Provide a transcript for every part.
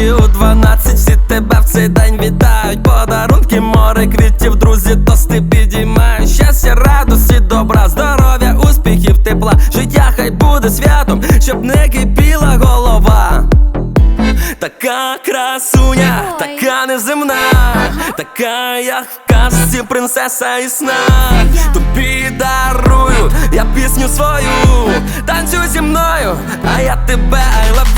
І уночі у 12 всі тебе в цей день вітають. Подарунки, море квітів, друзі, тости підіймають. Щастя, радості, добра, здоров'я, успіхів, тепла. Життя хай буде святом, щоб не кипіла голова. Така красуня, така неземна, така як в казці принцеса і сна. Тобі дарую я пісню свою, танцюй зі мною, а я тебе I love you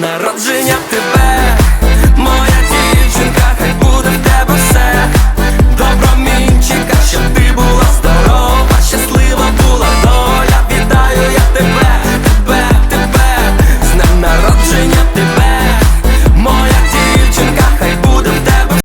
Narodzenia Ty